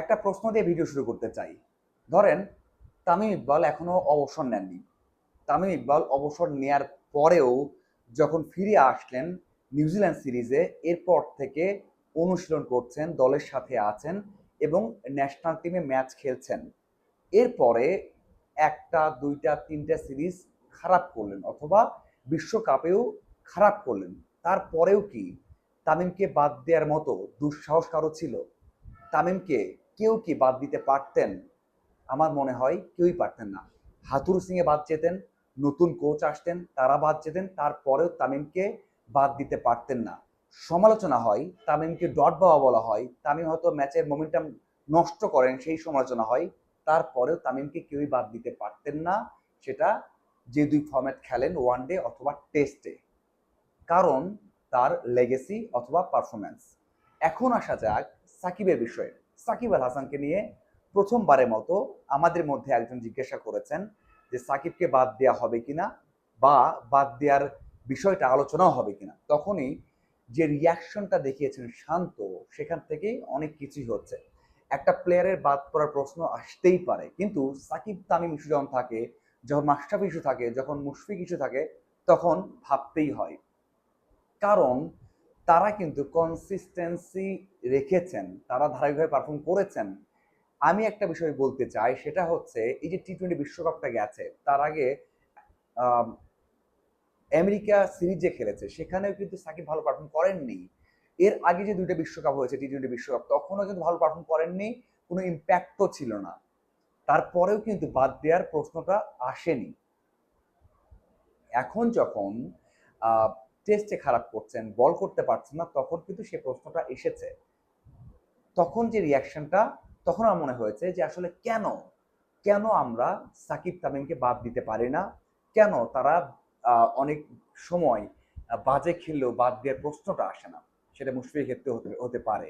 একটা প্রশ্ন দিয়ে ভিডিও শুরু করতে চাই। ধরেন তামিম ইকবাল এখনও অবসর নেননি। তামিম ইকবাল অবসর নেয়ার পরেও যখন ফিরে আসলেন নিউজিল্যান্ড সিরিজে, এরপর থেকে অনুশীলন করছেন, দলের সাথে আছেন এবং ন্যাশনাল টিমে ম্যাচ খেলছেন। এরপরে একটা, দুইটা, তিনটা সিরিজ খারাপ করলেন অথবা বিশ্বকাপেও খারাপ করলেন। তারপরেও কি তামিমকে বাদ দেওয়ার মতো দুঃসাহস কারও ছিল? তামিমকে কেউ কি বাদ দিতে পারতেন? আমার মনে হয় কেউই পারতেন না। হাতুর সিংয়ে বাদ যেতেন, নতুন কোচ আসতেন, তারা বাদ যেতেন, তারপরেও তামিমকে বাদ দিতে পারতেন না। সমালোচনা হয়, তামিমকে ডট বাবা বলা হয়, তামিম হয়তো ম্যাচের মোমেন্টাম নষ্ট করেন, সেই সমালোচনা হয়, তারপরেও তামিমকে কেউই বাদ দিতে পারতেন না, সেটা যে দুই ফর্ম্যাট খেলেন ওয়ান ডে অথবা টেস্টে কারণ তার লেগেসি অথবা পারফরম্যান্স এখন আসা যাক সাকিবের বিষয়ে। সাকিব আল হাসানকে নিয়ে প্রথমবারের মতো আমাদের মধ্যে একজন জিজ্ঞাসা করেছেন যে সাকিবকে বাদ দেওয়া হবে কিনা বা বাদ দেওয়ার বিষয়টা আলোচনাও হবে কিনা। তখনই যে রিয়াকশনটা দেখিয়েছেন শান্ত, সেখান থেকেই অনেক কিছুই হচ্ছে। একটা প্লেয়ারের বাদ পড়ার প্রশ্ন আসতেই পারে, কিন্তু সাকিব তামিম ইস্যু যখন থাকে, যখন মাস্টাফ ইস্যু থাকে, যখন মুশফিক ইস্যু থাকে, তখন ভাবতেই হয়। কারণ তারা কিন্তু কনসিস্টেন্সি রেখেছেন তারা ধারাবাহিকভাবে পারফর্ম করেছেন। আমি একটা বিষয় বলতে চাই সেটা হচ্ছে এই যে টি টোয়েন্টি বিশ্বকাপটা গেছে তার আগে আম, আমেরিকা সিরিজে খেলেছে সেখানেও কিন্তু সাকিব ভালো পারফর্ম করেননি। এর আগে যে দুইটা বিশ্বকাপ হয়েছে টি টোয়েন্টি বিশ্বকাপ তখনও কিন্তু ভালো পারফর্ম করেননি কোনো ইম্প্যাক্টও ছিল না। তারপরেও কিন্তু বাদ দেওয়ার প্রশ্নটা আসেনি। এখন যখন টেস্টে খারাপ করছেন, বল করতে পারছেন না, তখন কিন্তু সে প্রশ্নটা এসেছে। তখন যে রিয়াকশনটা তখন আমার মনে হয়েছে যে আসলে কেন? কেন আমরা সাকিব তামিমকে বাদ দিতে পারি না? কেন তারা অনেক সময় বাজে খেললেও বাদ দেওয়ার প্রশ্নটা আসে না? সেটা মুশফিকের ক্ষেত্রে হতে হতে পারে।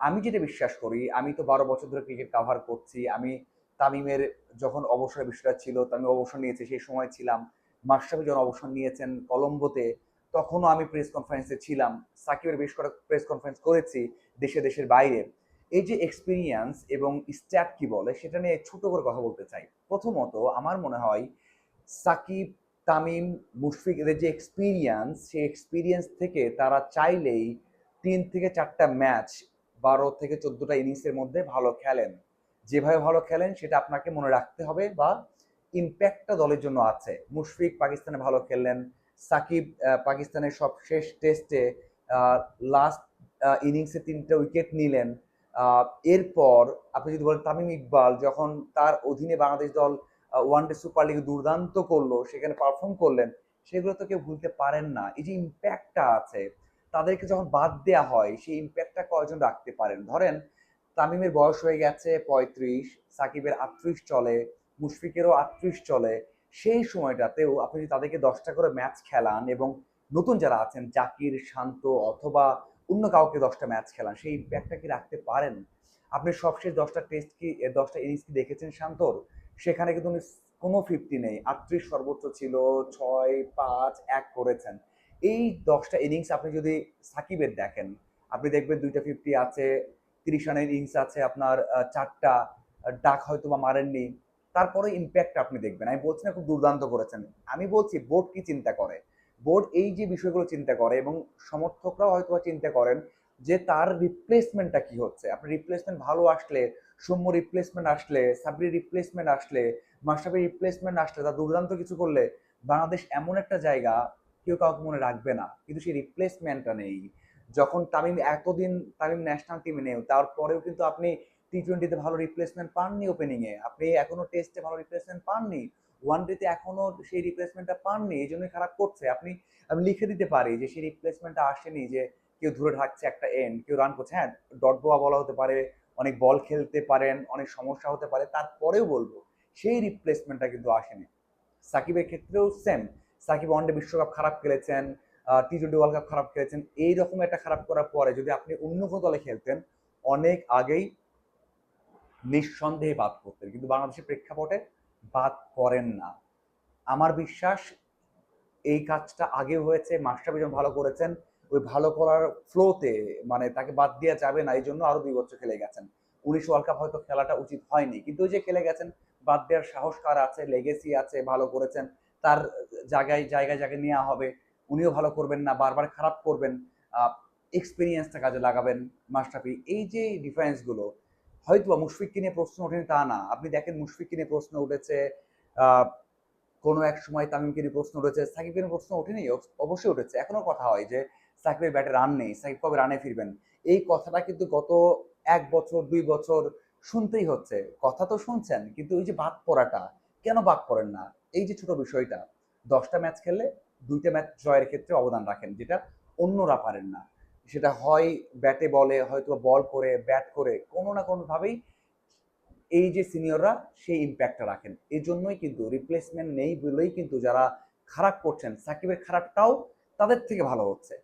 আমি যেটা বিশ্বাস করি, আমি তো বারো বছর ধরে ক্রিকেট কাভার করছি, আমি তামিমের যখন অবসরের বিষয়টা ছিল, তামিম অবসর নিয়েছে, সেই সময় ছিলাম। মাশরাফি যখন অবসর নিয়েছেন কলম্বোতে তখনও আমি প্রেস কনফারেন্সে ছিলাম, সাকিবের বেশ কয়েক প্রেস কনফারেন্স করেছি দেশে, দেশের বাইরে। এই যে এক্সপিরিয়েন্স এবং স্ট্যাট কি বলে, সেটা নিয়ে ছোট করে কথা বলতে চাই। প্রথমত, আমার মনে হয় সাকিব, তামিম, মুশফিক, এদের যে এক্সপিরিয়েন্স সেই এক্সপিরিয়েন্স থেকে তারা চাইলেই তিন থেকে চারটা ম্যাচ বারো থেকে চোদ্দটা ইনিংসের মধ্যে ভালো খেলেন। যেভাবে ভালো খেলেন, সেটা আপনাকে মনে রাখতে হবে বা ইম্প্যাক্টটা দলের জন্য আছে। মুশফিক পাকিস্তানে ভালো খেললেন সাকিব পাকিস্তানের সব শেষ টেস্টে লাস্ট ইনিংসে তিনটা উইকেট নিলেন। এরপর আপনি যদি বলেন তামিম ইকবাল যখন তার অধীনে বাংলাদেশ দল ওয়ান ডে সুপার লিগে দুর্দান্ত করল, সেখানে পারফর্ম করলেন, সেগুলো তো কেউ ভুলতে পারেন না। এই যে ইম্প্যাক্টটা আছে, তাদেরকে যখন বাদ দেওয়া হয়, সেই ইম্প্যাক্টটা কয়জন রাখতে পারেন? ধরেন, তামিমের বয়স হয়ে গেছে পঁয়ত্রিশ, সাকিবের আটত্রিশ চলে, মুশফিকেরও আটত্রিশ চলে সেই সময়টাতেও আপনি যদি তাদেরকে দশটা করে ম্যাচ খেলান এবং নতুন যারা আছেন, জাকির, শান্ত অথবা অন্য কাউকে দশটা ম্যাচ খেলান, সেই ইম্প্যাক্টটা কি রাখতে পারেন? আপনি সবশেষ দশটা টেস্ট কি দশটা ইনিংস কি দেখেছেন শান্তর? সেখানে কিন্তু উনি কোনো ফিফটি নেই, আটত্রিশ সর্বোচ্চ ছিল, ছয়, পাঁচ, এক করেছেন। এই দশটা ইনিংস আপনি যদি সাকিবের দেখেন, আপনি দেখবেন দুইটা ফিফটি আছে, তিরিশ রানের ইনিংস আছে আপনার চারটা ডাক হয়তো বা মারেননি। তারপরে ইম্প্যাক্ট আপনি দেখবেন। আমি বলছি না খুব দুর্দান্ত করেছেন। আমি বলছি বোর্ড কি চিন্তা করে? বোর্ড এই যে বিষয়গুলো চিন্তা করে এবং সমর্থকরাও হয়তো চিন্তা করেন যে তার রিপ্লেসমেন্টটা কি হচ্ছে? আপনি রিপ্লেসমেন্ট ভালো আসলে, সৌম্য রিপ্লেসমেন্ট আসলে সাবরি রিপ্লেসমেন্ট আসলে মাস্টাফির রিপ্লেসমেন্ট আসলে, তার দুর্দান্ত কিছু করলে বাংলাদেশ এমন একটা জায়গা কেউ কাউকে মনে রাখবে না। কিন্তু সেই রিপ্লেসমেন্টটা নেই। যখন তামিম, এতদিন তামিম ন্যাশনাল টিমে নেই, তারপরেও কিন্তু আপনি টি টোয়েন্টিতে ভালো রিপ্লেসমেন্ট পাননি ওপেনিংয়ে আপনি এখনও টেস্টে ভালো রিপ্লেসমেন্ট পাননি। ওয়ান ডেতে এখনও সেই রিপ্লেসমেন্টটা পাননি এই জন্যই খারাপ করছে। আপনি, আমি লিখে দিতে পারি যে সেই রিপ্লেসমেন্টটা আসেনি যে কেউ ধরে ঢাকছে একটা এন্ড কেউ রান করছে। হ্যাঁ ডট বোয়া বলা হতে পারে, অনেক বল খেলতে পারেন, অনেক সমস্যা হতে পারে, তারপরেও বলব, সেই রিপ্লেসমেন্টটা কিন্তু আসেনি। সাকিবের ক্ষেত্রেও সেম সাকিব ওয়ানডে বিশ্বকাপ খারাপ খেলেছেন টি টোয়েন্টি ওয়ার্ল্ড কাপ খারাপ খেলেছেন, এইরকম একটা খারাপ করার পরে যদি আপনি অন্য কোনো দলে খেলতেন, অনেক আগেই নিঃসন্দেহে বাদ করতেন কিন্তু বাংলাদেশের প্রেক্ষাপটে বাদ করেন না। আমার বিশ্বাস, এই কাজটা আগে হয়েছে, মাস্টারবি যখন ভালো করেছেন, ওই ভালো করার ফ্লোতে মানে তাকে বাদ দেওয়া যাবে না, এই জন্য আরও দুই বছর খেলে গেছেন। উনিশ ওয়ার্ল্ড কাপ হয়তো খেলাটা উচিত হয়নি, কিন্তু ওই যে খেলে গেছেন, বাদ দেওয়ার সাহস কার আছে লেগেসি আছে, ভালো করেছেন, তার জায়গায় জায়গায় জায়গায় নেওয়া হবে, উনিও ভালো করবেন না, বারবার খারাপ করবেন এক্সপিরিয়েন্সটা কাজে লাগাবেন মাস্টাফি এই যে ডিফারেন্সগুলো হয়তো বা মুশফিককে নিয়ে প্রশ্ন ওঠেনি, তা না। আপনি দেখেন মুশফিককে নিয়ে প্রশ্ন উঠেছে কোনো এক সময় তামিমকে নিয়ে প্রশ্ন উঠেছে, সাকিবকে নিয়ে প্রশ্ন ওঠেনি? অবশ্যই উঠেছে। এখনও কথা হয় যে সাকিবের ব্যাটে রান নেই, সাকিব কবে রানে ফিরবেন? এই কথাটা কিন্তু গত এক বছর, দুই বছর শুনতেই হচ্ছে। কথা তো শুনছেন, কিন্তু ওই যে বাদ পড়াটা, কেন বাদ পড়েন না? এই যে ছোট বিষয়টা, দশটা ম্যাচ খেললে দুইটা ম্যাচ জয়ের ক্ষেত্রে অবদান রাখেন, যেটা অন্যরা পারেন না। সেটা হয় ব্যাটে বলে হয়তো বল করে, ব্যাট করে, কোনো না কোনোভাবেই এই যে সিনিয়ররা সেই ইম্প্যাক্টটা রাখেন। এই জন্যই কিন্তু রিপ্লেসমেন্ট নেই বলেই কিন্তু যারা খারাপ করছেন, সাকিবের খারাপটাও তাদের থেকে ভালো হচ্ছে।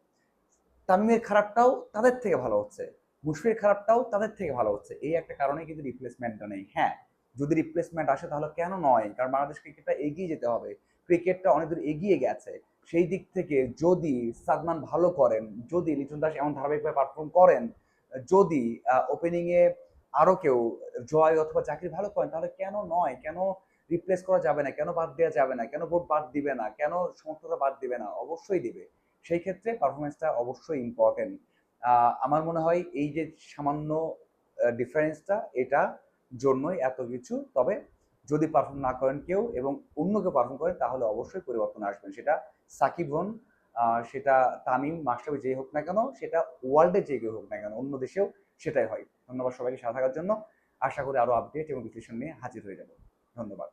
তামিমের খারাপটাও তাদের থেকে ভালো হচ্ছে। মুশফির খারাপটাও তাদের থেকে ভালো হচ্ছে। এই একটা কারণে কিন্তু রিপ্লেসমেন্টটা নেই। হ্যাঁ যদি রিপ্লেসমেন্ট আসে তাহলে কেন নয়? কারণ বাংলাদেশ ক্রিকেটটা এগিয়ে যেতে হবে। ক্রিকেটটা অনেক দূর এগিয়ে গেছে। সেই দিক থেকে যদি সাদমান ভালো করেন, যদি লিটন দাস এমন ধারাবাহিকভাবে পারফর্ম করেন, যদি ওপেনিং এ আরও কেউ জয় অথবা চাকরি ভালো করেন, তাহলে কেন নয়? কেন রিপ্লেস করা যাবে না? কেন বাদ দেওয়া যাবে না? কেন ভোট বাদ দিবে না? কেন সমর্থকরা বাদ দিবে না? অবশ্যই দিবে। সেই ক্ষেত্রে পারফরমেন্সটা অবশ্যই ইম্পর্টেন্ট আমার মনে হয় এই যে সামান্য ডিফারেন্সটা এটা জন্যই এত কিছু। তবে যদি পারফর্ম না করেন কেউ এবং অন্য কেউ পারফর্ম করেন তাহলে অবশ্যই পরিবর্তন আসবেন সেটা সাকিব হন সেটা তামিম মাস্টাবি যেই হোক না কেন, সেটা ওয়ার্ল্ডে যে হোক না কেন, অন্য দেশেও সেটাই হয়। ধন্যবাদ সবাইকে সাথে থাকার জন্য। আশা করি আরও আপডেট এবং বিশ্লেষণ নিয়ে হাজির হয়ে যাব। ধন্যবাদ।